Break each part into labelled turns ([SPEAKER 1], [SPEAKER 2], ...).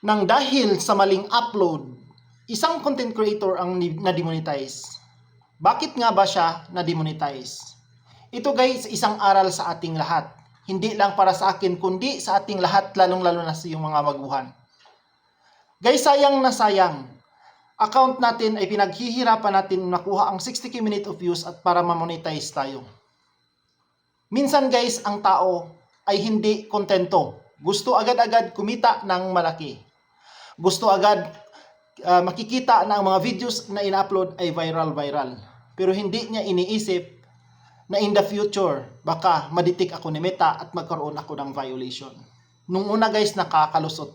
[SPEAKER 1] nang dahil sa maling upload, isang content creator ang na-demonetize. Bakit nga ba siya na-demonetize? Ito guys, isang aral sa ating lahat. Hindi lang para sa akin, kundi sa ating lahat, lalong-lalo na sa iyong mga maguhan. Guys, sayang na sayang. Account natin ay pinaghihirapan natin makuha ang 60k minute of views at para ma-monetize tayo. Minsan guys, ang tao ay hindi kontento. Gusto agad-agad kumita ng malaki. Gusto agad ah, makikita na ang mga videos na ina-upload ay viral-viral. Pero hindi niya iniisip na in the future, baka maditik ako ni Meta at magkaroon ako ng violation. Nung una guys, nakakalusot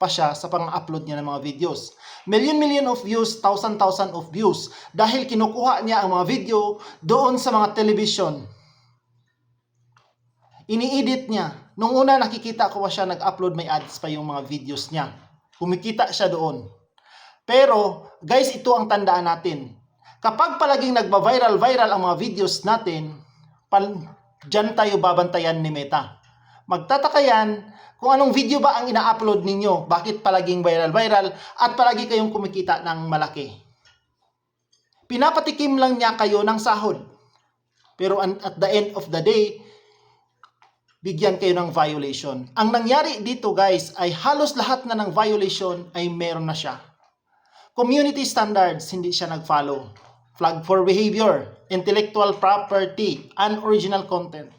[SPEAKER 1] pa siya sa pang-upload niya ng mga videos. Million-million of views, thousand-thousand of views dahil kinukuha niya ang mga video doon sa mga television. Ini-edit niya. Nung una nakikita ko pa siya nag-upload may ads pa yung mga videos niya. Kumikita siya doon. Pero guys, ito ang tandaan natin. Kapag palaging nagba-viral-viral ang mga videos natin, pal dyan tayo babantayan ni Meta. Magtataka yan kung anong video ba ang ina-upload ninyo, bakit palaging viral-viral at palagi kayong kumikita ng malaki. Pinapatikim lang niya kayo ng sahod. Pero at the end of the day, bigyan kayo ng violation. Ang nangyari dito guys ay halos lahat na ng violation ay meron na siya. Community standards, hindi siya nag-follow. Flag for behavior, intellectual property, unoriginal content.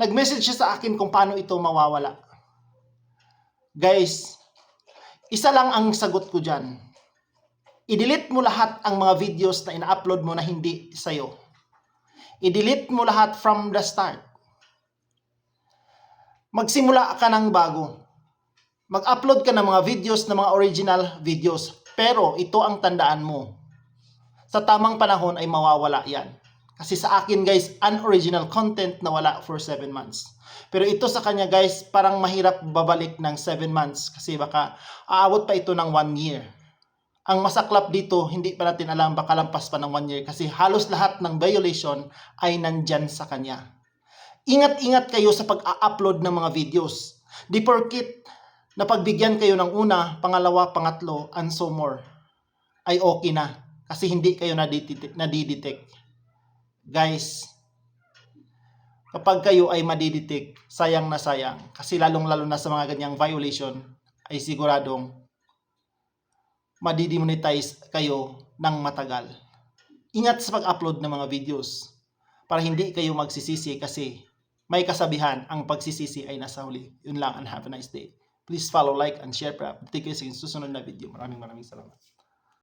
[SPEAKER 1] Nag-message siya sa akin kung paano ito mawawala. Guys, isa lang ang sagot ko dyan. I-delete mo lahat ang mga videos na ina-upload mo na hindi sa'yo. I-delete mo lahat from the start. Magsimula ka ng bago. Mag-upload ka ng mga videos ng mga original videos. Pero ito ang tandaan mo. Sa tamang panahon ay mawawala yan. Kasi sa akin guys, unoriginal content na wala for 7 months. Pero ito sa kanya guys, parang mahirap babalik ng 7 months kasi baka aabot pa ito ng 1 year. Ang masaklap dito, hindi pa natin alam baka lampas pa ng 1 year kasi halos lahat ng violation ay nandyan sa kanya. Ingat-ingat kayo sa pag-upload ng mga videos. Di porkit na pagbigyan kayo ng una, pangalawa, pangatlo, and so more, ay okay na. Kasi hindi kayo nadidetect. Guys, kapag kayo ay madidetect, sayang na sayang. Kasi lalong-lalo na sa mga ganyang violation, ay siguradong madidemonetize kayo ng matagal. Ingat sa pag-upload ng mga videos para hindi kayo magsisisi kasi may kasabihan, ang pagsisisi ay nasa huli. Yun lang and have a nice day. Please follow, like, and share para kayo sa susunod na video. Maraming maraming salamat.